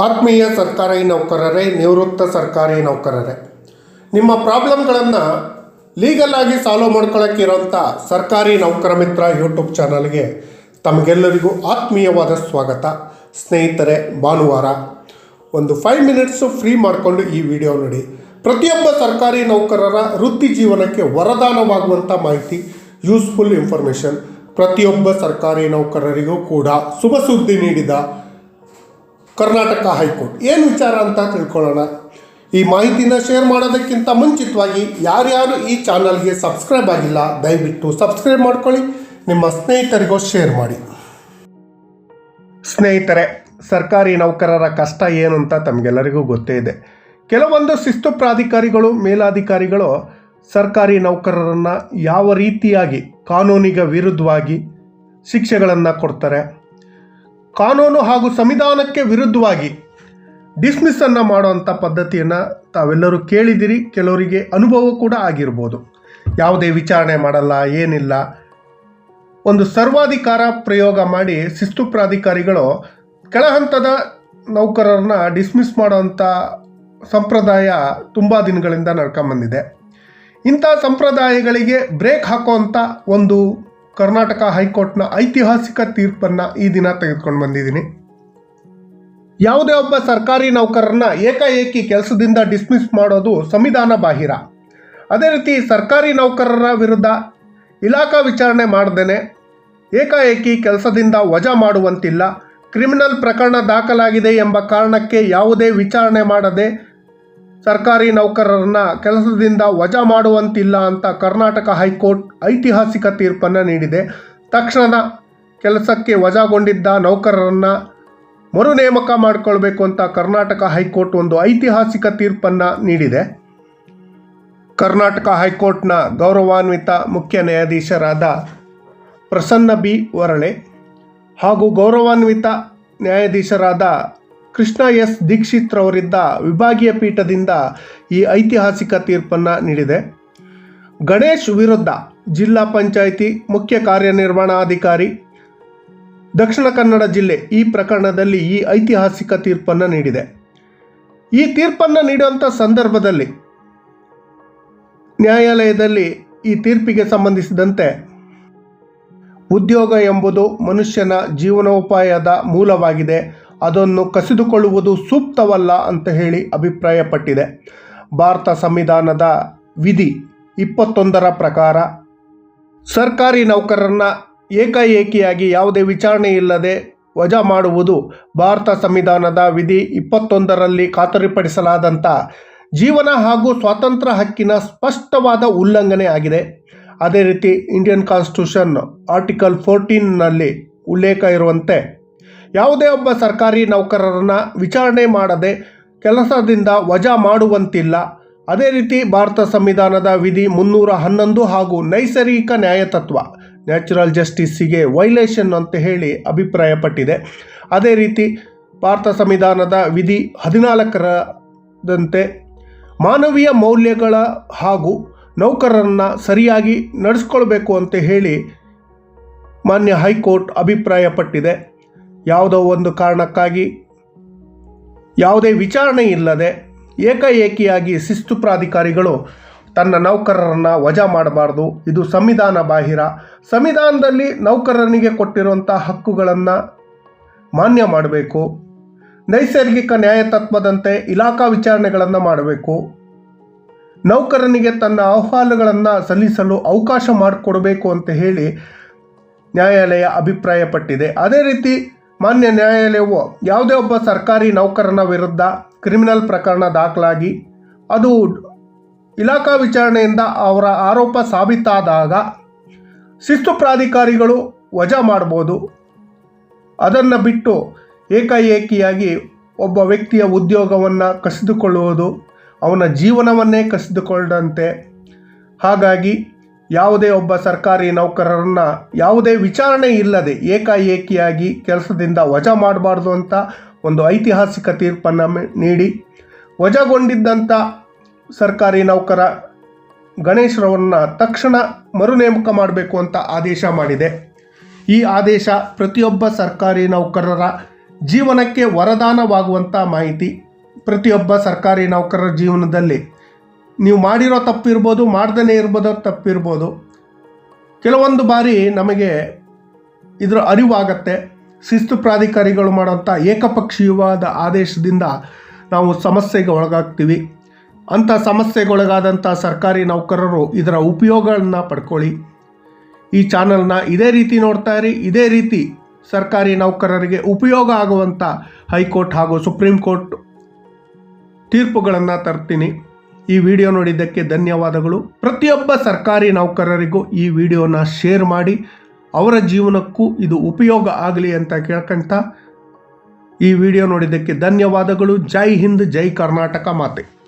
ಆತ್ಮೀಯ ಸರ್ಕಾರಿ ನೌಕರರೇ, ನಿವೃತ್ತ ಸರ್ಕಾರಿ ನೌಕರರೇ. ನಿಮ್ಮ ಪ್ರಾಬ್ಲಮ್ಗಳನ್ನು ಲೀಗಲ್ ಆಗಿ ಸಾಲ್ವ್ ಮಾಡ್ಕೊಳ್ಳೋಕ್ಕಿರೋಂಥ ಸರ್ಕಾರಿ ನೌಕರ ಮಿತ್ರ ಯೂಟ್ಯೂಬ್ ಚಾನಲ್ಗೆ ತಮಗೆಲ್ಲರಿಗೂ ಆತ್ಮೀಯವಾದ ಸ್ವಾಗತ. ಸ್ನೇಹಿತರೆ, ಭಾನುವಾರ ಒಂದು ಫೈವ್ ಮಿನಿಟ್ಸು ಫ್ರೀ ಮಾಡಿಕೊಂಡು ಈ ವಿಡಿಯೋ ನೋಡಿ. ಪ್ರತಿಯೊಬ್ಬ ಸರ್ಕಾರಿ ನೌಕರರ ವೃತ್ತಿ ಜೀವನಕ್ಕೆ ವರದಾನವಾಗುವಂಥ ಮಾಹಿತಿ ಯೂಸ್ಫುಲ್ ಇನ್ಫಾರ್ಮೇಷನ್ ಪ್ರತಿಯೊಬ್ಬ ಸರ್ಕಾರಿ ನೌಕರರಿಗೂ ಕೂಡ ಶುಭ ಸುದ್ದಿ ನೀಡಿದ ಕರ್ನಾಟಕ ಹೈಕೋರ್ಟ್. ಏನು ವಿಚಾರ ಅಂತ ತಿಳ್ಕೊಳ್ಳೋಣ? ಈ ಮಾಹಿತಿನ ಶೇರ್ ಮಾಡೋದಕ್ಕಿಂತ ಮುಂಚಿತವಾಗಿ ಯಾರ್ಯಾರು ಈ ಚಾನಲ್ಗೆ ಸಬ್ಸ್ಕ್ರೈಬ್ ಆಗಿಲ್ಲ, ದಯವಿಟ್ಟು ಸಬ್ಸ್ಕ್ರೈಬ್ ಮಾಡ್ಕೊಳ್ಳಿ. ನಿಮ್ಮ ಸ್ನೇಹಿತರಿಗೂ ಶೇರ್ ಮಾಡಿ. ಸ್ನೇಹಿತರೆ, ಸರ್ಕಾರಿ ನೌಕರರ ಕಷ್ಟ ಏನು ಅಂತ ತಮಗೆಲ್ಲರಿಗೂ ಗೊತ್ತೇ ಇದೆ. ಕೆಲವೊಂದು ಶಿಸ್ತು ಪ್ರಾಧಿಕಾರಿಗಳು, ಮೇಲಾಧಿಕಾರಿಗಳು ಸರ್ಕಾರಿ ನೌಕರರನ್ನು ಯಾವ ರೀತಿಯಾಗಿ, ಕಾನೂನಿಗೆ ವಿರುದ್ಧವಾಗಿ ಶಿಕ್ಷೆಗಳನ್ನು ಕೊಡ್ತಾರೆ. ಕಾನೂನು ಹಾಗೂ ಸಂವಿಧಾನಕ್ಕೆ ವಿರುದ್ಧವಾಗಿ ಡಿಸ್ಮಿಸ್ ಅನ್ನು ಮಾಡುವಂಥ ಪದ್ಧತಿಯನ್ನು ತಾವೆಲ್ಲರೂ ಕೇಳಿದಿರಿ, ಕೆಲವರಿಗೆ ಅನುಭವ ಕೂಡ ಆಗಿರ್ಬೋದು. ಯಾವುದೇ ವಿಚಾರಣೆ ಮಾಡಲ್ಲ, ಏನಿಲ್ಲ. ಒಂದು ಸರ್ವಾಧಿಕಾರ ಪ್ರಯೋಗ ಮಾಡಿ ಶಿಸ್ತು ಪ್ರಾಧಿಕಾರಿಗಳು ಕೆಳಹಂತದ ನೌಕರರನ್ನ ಡಿಸ್ಮಿಸ್ ಮಾಡುವಂಥ ಸಂಪ್ರದಾಯ ತುಂಬ ದಿನಗಳಿಂದ ನಡ್ಕೊಂಬಂದಿದೆ. ಇಂಥ ಸಂಪ್ರದಾಯಗಳಿಗೆ ಬ್ರೇಕ್ ಹಾಕುವಂಥ ಒಂದು ಕರ್ನಾಟಕ ಹೈಕೋರ್ಟ್ನ ಐತಿಹಾಸಿಕ ತೀರ್ಪನ್ನು ಈ ದಿನ ತೆಗೆದುಕೊಂಡು ಬಂದಿದ್ದೀನಿ. ಯಾವುದೇ ಒಬ್ಬ ಸರ್ಕಾರಿ ನೌಕರರನ್ನ ಏಕಾಏಕಿ ಕೆಲಸದಿಂದ ಡಿಸ್ಮಿಸ್ ಮಾಡೋದು ಸಂವಿಧಾನ ಬಾಹಿರ. ಅದೇ ರೀತಿ ಸರ್ಕಾರಿ ನೌಕರರ ವಿರುದ್ಧ ಇಲಾಖಾ ವಿಚಾರಣೆ ಮಾಡದೇನೆ ಏಕಾಏಕಿ ಕೆಲಸದಿಂದ ವಜಾ ಮಾಡುವಂತಿಲ್ಲ. ಕ್ರಿಮಿನಲ್ ಪ್ರಕರಣ ದಾಖಲಾಗಿದೆ ಎಂಬ ಕಾರಣಕ್ಕೆ ಯಾವುದೇ ವಿಚಾರಣೆ ಮಾಡದೆ ಸರ್ಕಾರಿ ನೌಕರರನ್ನ ಕೆಲಸದಿಂದ ವಜಾ ಮಾಡುವಂತಿಲ್ಲ ಅಂತ ಕರ್ನಾಟಕ ಹೈಕೋರ್ಟ್ ಐತಿಹಾಸಿಕ ತೀರ್ಪನ್ನು ನೀಡಿದೆ. ತಕ್ಷಣದ ಕೆಲಸಕ್ಕೆ ವಜಾಗೊಂಡಿದ್ದ ನೌಕರರನ್ನು ಮರು ನೇಮಕ ಮಾಡಿಕೊಳ್ಬೇಕು ಅಂತ ಕರ್ನಾಟಕ ಹೈಕೋರ್ಟ್ ಒಂದು ಐತಿಹಾಸಿಕ ತೀರ್ಪನ್ನು ನೀಡಿದೆ. ಕರ್ನಾಟಕ ಹೈಕೋರ್ಟ್ನ ಗೌರವಾನ್ವಿತ ಮುಖ್ಯ ನ್ಯಾಯಾಧೀಶರಾದ ಪ್ರಸನ್ನ ಬಿ ವರಳೆ ಹಾಗೂ ಗೌರವಾನ್ವಿತ ನ್ಯಾಯಾಧೀಶರಾದ ಕೃಷ್ಣ ಎಸ್ ದೀಕ್ಷಿತ್ ರವರಿದ್ದ ವಿಭಾಗೀಯ ಪೀಠದಿಂದ ಈ ಐತಿಹಾಸಿಕ ತೀರ್ಪನ್ನು ನೀಡಿದೆ. ಗಣೇಶ್ ವಿರುದ್ಧ ಜಿಲ್ಲಾ ಪಂಚಾಯಿತಿ ಮುಖ್ಯ ಕಾರ್ಯನಿರ್ವಹಣಾಧಿಕಾರಿ, ದಕ್ಷಿಣ ಕನ್ನಡ ಜಿಲ್ಲೆ ಈ ಪ್ರಕರಣದಲ್ಲಿ ಈ ಐತಿಹಾಸಿಕ ತೀರ್ಪನ್ನು ನೀಡಿದೆ. ಈ ತೀರ್ಪನ್ನು ನೀಡುವಂಥ ಸಂದರ್ಭದಲ್ಲಿ ನ್ಯಾಯಾಲಯದಲ್ಲಿ ಈ ತೀರ್ಪಿಗೆ ಸಂಬಂಧಿಸಿದಂತೆ ಉದ್ಯೋಗ ಎಂಬುದು ಮನುಷ್ಯನ ಜೀವನೋಪಾಯದ ಮೂಲವಾಗಿದೆ. ಅದನ್ನು ಕಸಿದುಕೊಳ್ಳುವುದು ಸೂಕ್ತವಲ್ಲ ಅಂತ ಹೇಳಿ ಅಭಿಪ್ರಾಯಪಟ್ಟಿದೆ. ಭಾರತ ಸಂವಿಧಾನದ ವಿಧಿ ಇಪ್ಪತ್ತೊಂದರ ಪ್ರಕಾರ ಸರ್ಕಾರಿ ನೌಕರರನ್ನ ಏಕಾಏಕಿಯಾಗಿ ಯಾವುದೇ ವಿಚಾರಣೆ ಇಲ್ಲದೆ ವಜಾ ಮಾಡುವುದು ಭಾರತ ಸಂವಿಧಾನದ ವಿಧಿ ಇಪ್ಪತ್ತೊಂದರಲ್ಲಿ ಖಾತರಿಪಡಿಸಲಾದಂಥ ಜೀವನ ಹಾಗೂ ಸ್ವಾತಂತ್ರ್ಯ ಹಕ್ಕಿನ ಸ್ಪಷ್ಟವಾದ ಉಲ್ಲಂಘನೆ ಆಗಿದೆ. ಅದೇ ರೀತಿ ಇಂಡಿಯನ್ ಕಾನ್ಸ್ಟಿಟ್ಯೂಷನ್ ಆರ್ಟಿಕಲ್ ಫೋರ್ಟೀನ್ನಲ್ಲಿ ಉಲ್ಲೇಖ ಇರುವಂತೆ ಯಾವುದೇ ಒಬ್ಬ ಸರ್ಕಾರಿ ನೌಕರರನ್ನು ವಿಚಾರಣೆ ಮಾಡದೆ ಕೆಲಸದಿಂದ ವಜಾ ಮಾಡುವಂತಿಲ್ಲ. ಅದೇ ರೀತಿ ಭಾರತ ಸಂವಿಧಾನದ ವಿಧಿ ಮುನ್ನೂರ ಹನ್ನೊಂದು ಹಾಗೂ ನೈಸರ್ಗಿಕ ನ್ಯಾಯತತ್ವ ನ್ಯಾಚುರಲ್ ಜಸ್ಟಿಸ್ಸಿಗೆ ವೈಲೇಷನ್ ಅಂತ ಹೇಳಿ ಅಭಿಪ್ರಾಯಪಟ್ಟಿದೆ. ಅದೇ ರೀತಿ ಭಾರತ ಸಂವಿಧಾನದ ವಿಧಿ ಹದಿನಾಲ್ಕರದಂತೆ ಮಾನವೀಯ ಮೌಲ್ಯಗಳ ಹಾಗೂ ನೌಕರರನ್ನು ಸರಿಯಾಗಿ ನಡೆಸ್ಕೊಳ್ಬೇಕು ಅಂತ ಹೇಳಿ ಮಾನ್ಯ ಹೈಕೋರ್ಟ್ ಅಭಿಪ್ರಾಯಪಟ್ಟಿದೆ. ಯಾವುದೋ ಒಂದು ಕಾರಣಕ್ಕಾಗಿ ಯಾವುದೇ ವಿಚಾರಣೆ ಇಲ್ಲದೆ ಏಕಾಏಕಿಯಾಗಿ ಶಿಸ್ತು ಪ್ರಾಧಿಕಾರಿಗಳು ತನ್ನ ನೌಕರರನ್ನು ವಜಾ ಮಾಡಬಾರ್ದು. ಇದು ಸಂವಿಧಾನ ಬಾಹಿರ. ಸಂವಿಧಾನದಲ್ಲಿ ನೌಕರನಿಗೆ ಕೊಟ್ಟಿರುವಂಥ ಹಕ್ಕುಗಳನ್ನು ಮಾನ್ಯ ಮಾಡಬೇಕು. ನೈಸರ್ಗಿಕ ನ್ಯಾಯತತ್ವದಂತೆ ಇಲಾಖಾ ವಿಚಾರಣೆಗಳನ್ನು ಮಾಡಬೇಕು. ನೌಕರನಿಗೆ ತನ್ನ ಅಹವಾಲುಗಳನ್ನು ಸಲ್ಲಿಸಲು ಅವಕಾಶ ಮಾಡಿಕೊಡಬೇಕು ಅಂತ ಹೇಳಿ ನ್ಯಾಯಾಲಯ ಅಭಿಪ್ರಾಯಪಟ್ಟಿದೆ. ಅದೇ ರೀತಿ ಮಾನ್ಯ ನ್ಯಾಯಾಲಯವು ಯಾವುದೇ ಒಬ್ಬ ಸರ್ಕಾರಿ ನೌಕರನ ವಿರುದ್ಧ ಕ್ರಿಮಿನಲ್ ಪ್ರಕರಣ ದಾಖಲಾಗಿ, ಅದು ಇಲಾಖಾ ವಿಚಾರಣೆಯಿಂದ ಅವರ ಆರೋಪ ಸಾಬೀತಾದಾಗ ಶಿಸ್ತು ಪ್ರಾಧಿಕಾರಿಗಳು ವಜಾ ಮಾಡ್ಬೋದು ಅದನ್ನು ಬಿಟ್ಟು ಏಕಾಏಕಿಯಾಗಿ ಒಬ್ಬ ವ್ಯಕ್ತಿಯ ಉದ್ಯೋಗವನ್ನು ಕಸಿದುಕೊಳ್ಳುವುದು, ಅವನ ಜೀವನವನ್ನೇ ಕಸಿದುಕೊಂಡಂತೆ. ಹಾಗಾಗಿ ಯಾವುದೇ ಒಬ್ಬ ಸರ್ಕಾರಿ ನೌಕರರನ್ನ ಯಾವುದೇ ವಿಚಾರಣೆ ಇಲ್ಲದೆ ಏಕಾಏಕಿಯಾಗಿ ಕೆಲಸದಿಂದ ವಜಾ ಮಾಡಬಾರ್ದು ಅಂತ ಒಂದು ಐತಿಹಾಸಿಕ ತೀರ್ಪನ್ನು ನೀಡಿ ವಜಾಗೊಂಡಿದ್ದಂಥ ಸರ್ಕಾರಿ ನೌಕರ ಗಣೇಶ್ರವರನ್ನ ತಕ್ಷಣ ಮರು ನೇಮಕ ಮಾಡಬೇಕು ಅಂತ ಆದೇಶ ಮಾಡಿದೆ. ಈ ಆದೇಶ ಪ್ರತಿಯೊಬ್ಬ ಸರ್ಕಾರಿ ನೌಕರರ ಜೀವನಕ್ಕೆ ವರದಾನವಾಗುವಂಥ ಮಾಹಿತಿ ಪ್ರತಿಯೊಬ್ಬ ಸರ್ಕಾರಿ ನೌಕರರ ಜೀವನದಲ್ಲಿ ನೀವು ಮಾಡಿರೋ ತಪ್ಪಿರ್ಬೋದು ಮಾಡ್ದೇ ಇರ್ಬೋದು ತಪ್ಪಿರ್ಬೋದು. ಕೆಲವೊಂದು ಬಾರಿ ನಮಗೆ ಇದರ ಅರಿವಾಗತ್ತೆ. ಶಿಸ್ತು ಪ್ರಾಧಿಕಾರಿಗಳು ಮಾಡುವಂಥ ಏಕಪಕ್ಷೀಯವಾದ ಆದೇಶದಿಂದ ನಾವು ಸಮಸ್ಯೆಗೆ ಒಳಗಾಗ್ತೀವಿ. ಅಂಥ ಸಮಸ್ಯೆಗೊಳಗಾದಂಥ ಸರ್ಕಾರಿ ನೌಕರರು ಇದರ ಉಪಯೋಗಗಳನ್ನ ಪಡ್ಕೊಳ್ಳಿ. ಈ ಚಾನಲ್ನ ಇದೇ ರೀತಿ ನೋಡ್ತಾ ಇರಿ, ಇದೇ ರೀತಿ ಸರ್ಕಾರಿ ನೌಕರರಿಗೆ ಉಪಯೋಗ ಆಗುವಂಥ ಹೈಕೋರ್ಟ್ ಹಾಗೂ ಸುಪ್ರೀಂ ಕೋರ್ಟ್ ತೀರ್ಪುಗಳನ್ನು ತರ್ತೀನಿ. ಈ ವಿಡಿಯೋ ನೋಡಿದ್ದಕ್ಕೆ ಧನ್ಯವಾದಗಳು. ಪ್ರತಿಯೊಬ್ಬ ಸರ್ಕಾರಿ ನೌಕರರಿಗೂ ಈ ವಿಡಿಯೋನ ಶೇರ್ ಮಾಡಿ. ಅವರ ಜೀವನಕ್ಕೂ ಇದು ಉಪಯೋಗ ಆಗಲಿ ಅಂತ ಕೇಳ್ಕಂತ ಈ ವಿಡಿಯೋ ನೋಡಿದ್ದಕ್ಕೆ ಧನ್ಯವಾದಗಳು. ಜೈ ಹಿಂದ್, ಜೈ ಕರ್ನಾಟಕ ಮಾತೆ.